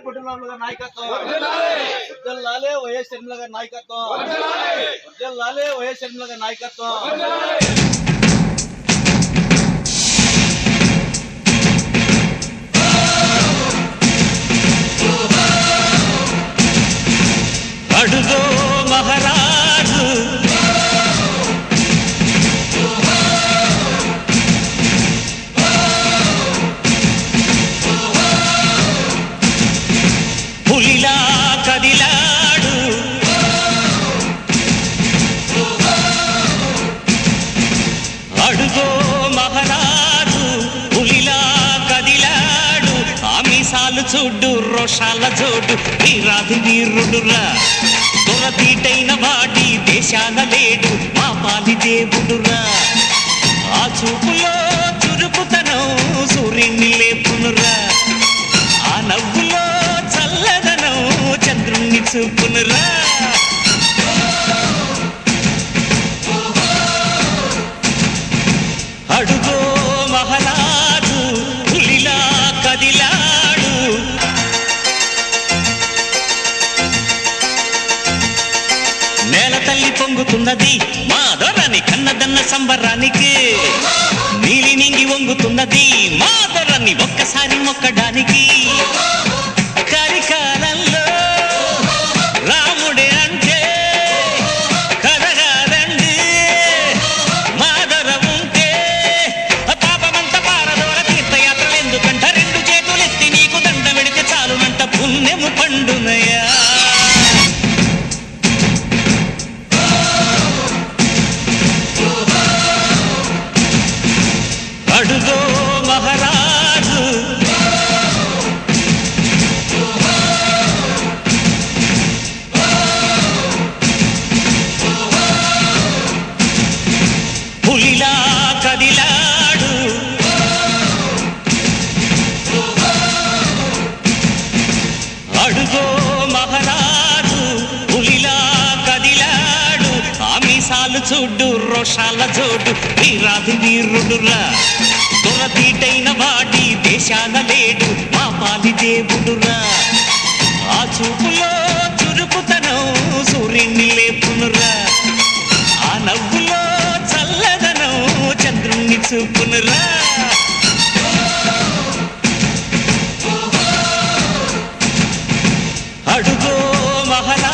కుటుంబంలో నాయకత్వం. ఉజ్జల్లాలే వైఎస్ షర్మిల గారి నాయకత్వం ఉజ్జల్లాలే వైఎస్ షర్మిల గారి నాయకత్వం అడుగో మహారాజు పులిలా కదిలాడు. అడుగో మహారాజు పులిలా కదిలాడు. ఆమిసాలు చూడు రోషాల జోడు వీరాధి వీరుడురా. దొరతీటైన వాడి దేశాల లేడు మా పాలి దేవుడురా. ఆ చూపులో చురుకుతనం సూర్యుని చూపునురా. అడుగో మహారాజు పులిలా కదిలాడు. నేల తల్లి పొంగుతున్నది మా దొరని కన్నదన్న సంబరానికి. నీలి నింగి వంగుతున్నది మా దొరని ఒక్కసారి మొక్కడానికి. పండునయ? చూడు రోషాల జోడు వీరాధి వీరుడురా. తొరతీటైన వాడి దేశాన లేడు మా పాలి దేవుడురా. ఆ చూపులో చురుకుతనం సూర్యుని లేపునురా. ఆ నవ్వులో చల్లదనం చంద్రుణ్ణి చూపునురా. అడుగో మహారా